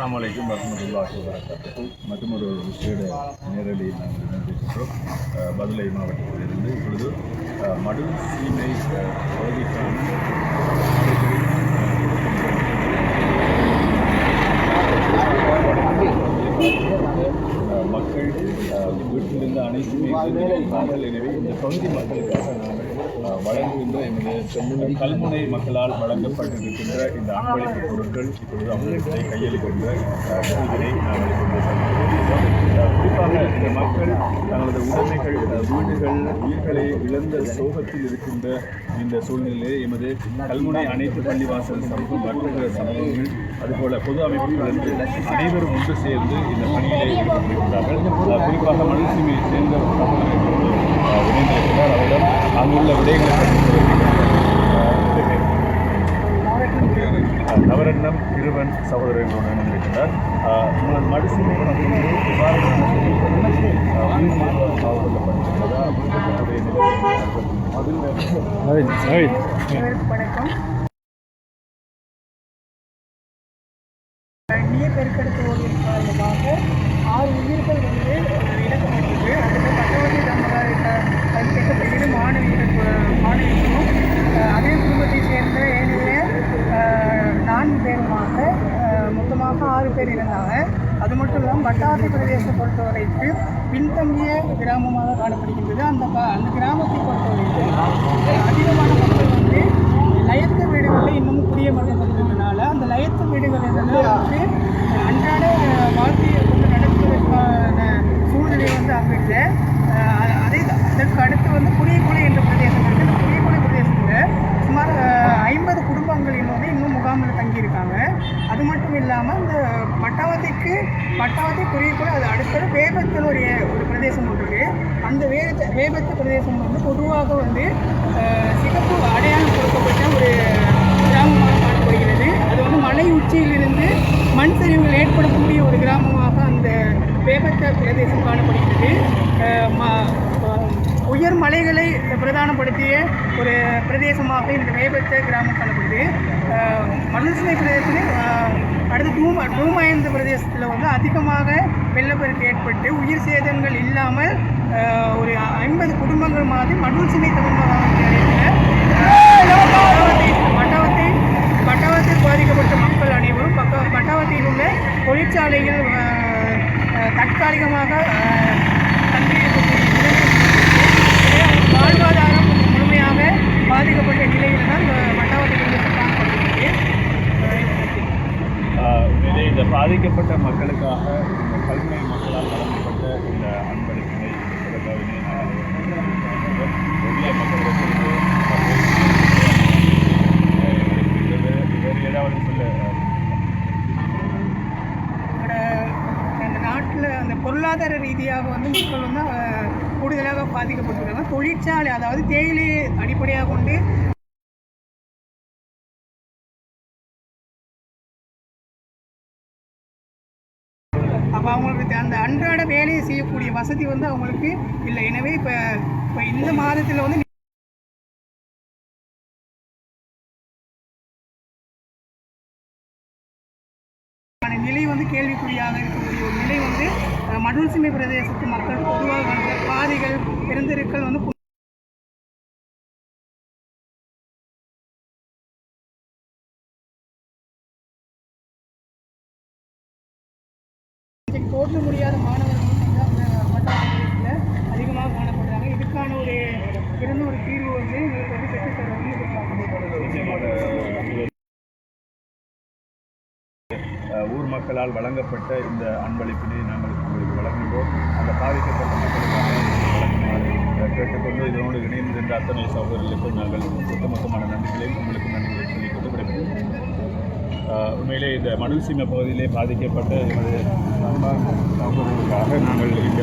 அஸ்லாம் வலைக்கும் வரமத்துல்லாஹி வரகாத்து மற்றும் ஒரு விஷயோட நேரடி நாங்கள் இணைந்திருக்கிறோம் அஹ், மாவட்டத்திலிருந்து இப்பொழுது மடு சீமை பகுதிக்கான மக்கள் வீட்டிலிருந்து அனைத்து இருக்கிறார்கள் எனவே இந்த பகுதி மக்களுக்காக நாங்கள் வழங்குகின்ற எமது கல்முனை மக்களால் வழங்கப்பட்டிருக்கின்ற இந்த அன்பளிப்பு பொருட்கள் இப்பொழுது அமிர்தத்தை கையளிக்கின்ற நாங்கள் குறிப்பாக இந்த மக்கள் தங்களது உடைமைகள் வீடுகள் உயிர்களை இழந்த சோகத்தில் இருக்கின்ற இந்த சூழ்நிலையிலே எமது கல்முனை அனைத்து பள்ளிவாசல் சமூகம் வர்த்தக சமூகங்கள் அதுபோல பொது அமைப்புகள் அனைவரும் ஒன்று சேர்ந்து இந்த பணியிலே ஈடுபட்டிருக்கிறார்கள். குறிப்பாக மனுசிமையை சேர்ந்த ஒரு இணைந்திருக்கிறார். அவரிடம் அங்குள்ள விடைகள் பற்றி அஹ், நவரத்னம் திருவன் சகோதரர்களோடு இணைந்திருக்கிறார் அஹ், ம- வணக்கம் வட்டாரத்தை பிரதேசத்தை பொறுத்தவரைக்கு பின்தங்கிய கிராமமாக காணப்படுகின்றது. அந்த ப- அந்த கிராமத்தை பொறுத்தவரைக்கு அதிகமான மக்கள் வந்து லயத்து வீடுகளில் இன்னமும் குடியமர்த்தப்பட்டிருந்தனால அந்த லயத்து வீடுகள் வந்து வந்து அன்றாட வாழ்க்கையை வந்து நடத்துவதற்கான சூழ்நிலை வந்து அங்கே இல்லை. அதே அதற்கு அடுத்து வந்து புளியக்குழி என்ற பிரதேசம் இருக்குது இந்த புளியக்குழி பிரதேசத்தில் சுமார் ஐம்பது குடும்பங்களின் வந்து இன்னும் முகாமில் தங்கியிருக்காங்க. அது மட்டும் இல்லாமல் இந்த பட்டாவதிக்கு மட்டாவத்தி புளியக்குழி அது அடுத்தது வேபத்தில் ஒரு ஒரு பிரதேசம் ஒன்று அந்த வேபத்து வேபத்து பிரதேசம் வந்து பொதுவாக வந்து சிகப்பு அடையாளம் கொடுக்கப்பட்ட ஒரு கிராமமாக காணப்படுகிறது அது வந்து மலை உச்சியிலிருந்து மண் சரிவுகள் ஏற்படக்கூடிய ஒரு கிராமமாக அந்த வேபத்த பிரதேசம் காணப்படுகிறது. ம- உயர் மலைகளை பிரதானப்படுத்திய ஒரு பிரதேசமாக இந்த வேபத்த கிராமம் காணப்படுது. அஹ், மனுசுமை பிரதேசத்தில் அடுத்து டூமா டூமாயந்த பிரதேசத்தில் வந்து அதிகமாக வெள்ளப்பெருக்கு ஏற்பட்டு உயிர் சேதங்கள் இல்லாமல் ஒரு ஐம்பது குடும்பங்கள் மாதிரி மடுசுமை தமிழ் மட்டவத்தை பாதிக்கப்பட்ட மக்களுக்காக இந்த கல்முனை மக்களால் வழங்கப்பட்ட இந்த அன்பளிப்பினை சிறப்பாவினை வேறு ஏதாவது சொல்ல நாட்டில் அந்த பொருளாதார ரீதியாக வந்து மக்கள் வந்து கூடுதலாக பாதிக்கப்பட்டிருக்காங்க. தொழிற்சாலை அதாவது தேயிலை அடிப்படையாக கொண்டு இப்போ அவங்களுக்கு அந்த அன்றாட வேலையை செய்யக்கூடிய வசதி வந்து அவங்களுக்கு இல்லை. எனவே இப்போ இப்போ இந்த மாதத்தில் வந்து நிலை வந்து கேள்விக்குறியாக இருக்கக்கூடிய ஒரு நிலை வந்து அஹ், பிரதேசத்து மக்கள் பொதுவாக வந்து பாதைகள் பெருந்தெருக்கள் வந்து கு- இன்றைக்கு தோற்ற முடியாத மாணவர்கள் அதிகமாக காணப்படுறாங்க. இதுக்கான ஒரு சிறந்த ஒரு தீர்வு வந்து எங்களுக்கு வந்து பெற்றுத்தர வந்து ஊர் மக்களால் வழங்கப்பட்ட இந்த அன்பளிப்பினை நாங்கள் உங்களுக்கு வழங்குகிறோம். அந்த பாதிக்கப்பட்ட மக்களுக்காக கேட்டுக்கொண்டு இதனோடு இணைந்திருந்த அத்தனை சகோதரர்களுக்கும் நாங்கள் ஒட்டுமொத்தமான நன்றிகளையும் உங்களுக்கு நன்றிகளை சொல்லிக்கொண்டு விடைபெறுகிறோம். உண்மையிலே இந்த மணல் சீமை பகுதியிலே பாதிக்கப்பட்ட எமது சம்பவங்களுக்காக நாங்கள் இந்த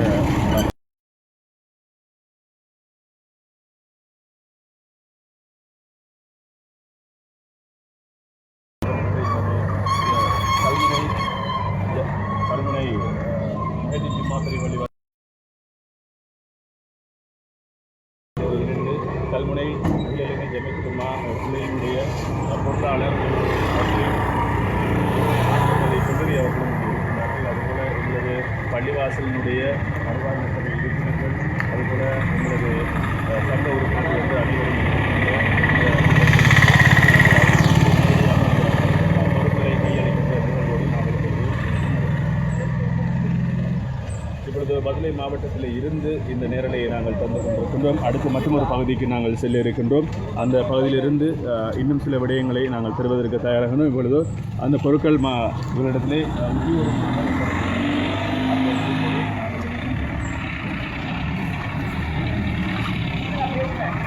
கல்முனை கல்முனை மெஹதி கல்முனை இளைஞர் பிள்ளையினுடைய பொருளாளர் அவர்களும் அதுபோல் எங்களது பள்ளிவாசலினுடைய வருவாய் மற்றும் பகுதியில் இருந்து இந்த நேரலையை நாங்கள் தந்து கொண்டிருக்கின்றோம். அடுத்து மற்றொரு பகுதிக்கு நாங்கள் செல்ல இருக்கின்றோம் அந்த பகுதியிலிருந்து இன்னும் சில விடயங்களை நாங்கள் பெறுவதற்கு தயாராகணும். இப்பொழுது அந்த பொருட்கள் மா இவரிடத்திலே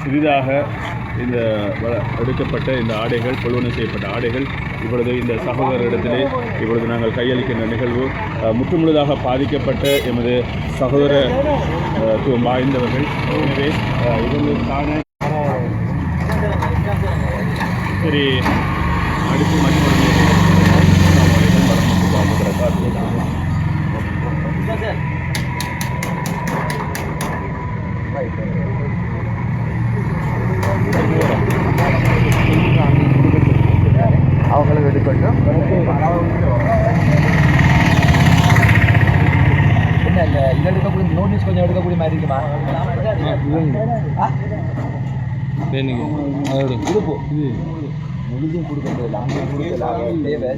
சிறிதாக இந்த எடுக்கப்பட்ட இந்த ஆடைகள் கொள்வனை செய்யப்பட்ட ஆடைகள் இப்பொழுது இந்த சகோதரரிடத்திலே இப்பொழுது நாங்கள் கையளிக்கின்ற நிகழ்வு முற்றுமுழுதாக பாதிக்கப்பட்ட எமது சகோதர வாய்ந்தவர்கள். எனவே இவங்களுக்கான சரி அடுத்து மற்றொரு அவங்களுக்கு எடுக்கட்டும் என்ன இந்த இது எடுக்கக்கூடிய நோட்டீஸ் கொஞ்சம் எடுக்கக்கூடிய மாதிரி இருக்குமா கொடுப்போ முழுதும் கொடுக்க அங்கே கொடுக்கல தேவை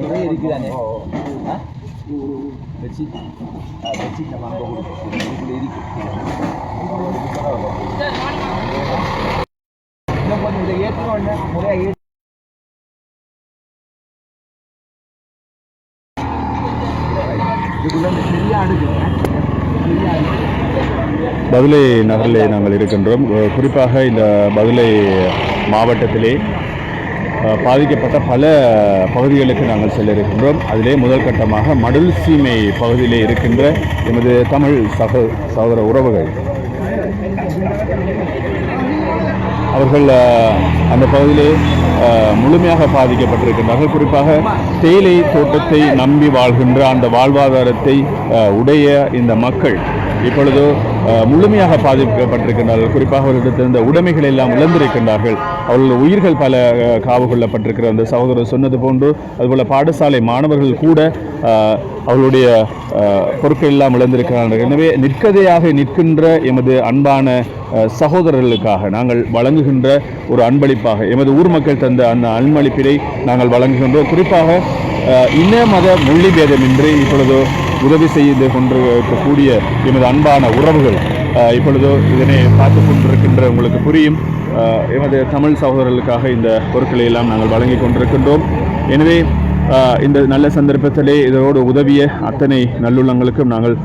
நிறைய இருக்குதானே நம்ம அங்கே கொடுப்போம் இதுக்குள்ள இருக்கு இன்னும் கொஞ்சம் இதை ஏற்றணும் முறையாக இதுக்குள்ள இந்த அடுக்கு பெரிய அடுக்கு. பதுளை நகரிலே நாங்கள் இருக்கின்றோம். குறிப்பாக இந்த பதுளை மாவட்டத்திலே பாதிக்கப்பட்ட பல பகுதிகளுக்கு நாங்கள் செல்ல இருக்கின்றோம் அதிலே முதல் கட்டமாக மடல் சீமை பகுதியிலே இருக்கின்ற எமது தமிழ் சக சகோதர உறவுகள். அவர்கள் அந்த பகுதியிலே முழுமையாக பாதிக்கப்பட்டிருக்கின்றார்கள். குறிப்பாக தேயிலை தோட்டத்தை நம்பி வாழ்கின்ற அந்த வாழ்வாதாரத்தை உடைய இந்த மக்கள் இப்பொழுது முழுமையாக பாதிக்கப்பட்டிருக்கின்றார்கள். குறிப்பாக அவர்களிடத்திருந்த உடைமைகள் எல்லாம் இழந்திருக்கின்றார்கள். அவர்கள் உயிர்கள் பல காவு கொள்ளப்பட்டிருக்கிற அந்த சகோதரர் சொன்னது போன்று அதுபோல் பாடசாலை மாணவர்கள் கூட அவர்களுடைய பொருட்கள் எல்லாம் இழந்திருக்கிறார்கள். எனவே நிற்கதையாக நிற்கின்ற எமது அன்பான சகோதரர்களுக்காக நாங்கள் வழங்குகின்ற ஒரு அன்பளிப்பாக எமது ஊர் மக்கள் தந்த அந்த அன்பளிப்பினை நாங்கள் வழங்குகின்றோம். குறிப்பாக இன மத மொழி பேதமின்றி இப்பொழுது உதவி செய்து கொண்டு இருக்கக்கூடிய எமது அன்பான உறவுகள் இப்பொழுது இதனை பார்த்து கொண்டிருக்கின்ற உங்களுக்கு புரியும் எமது தமிழ் சகோதரர்களுக்காக இந்த பொருட்களை எல்லாம் நாங்கள் வழங்கி கொண்டிருக்கின்றோம். எனவே இந்த நல்ல சந்தர்ப்பத்திலே இதனோடு உதவிய அத்தனை நல்லுள்ளங்களுக்கும் நாங்கள்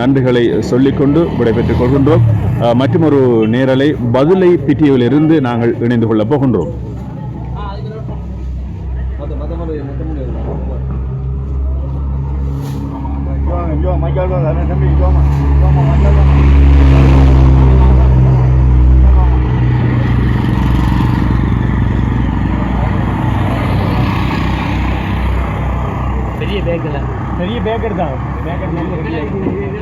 நன்றிகளை சொல்லிக்கொண்டு விடைபெற்றுக் கொள்கின்றோம். மற்றும் ஒரு நேரலை பதிலை பிடியில் நாங்கள் இணைந்து கொள்ளப் போகின்றோம். பெரிய பேக்கில் பெரிய பேக்கர் தான் பேக்கர்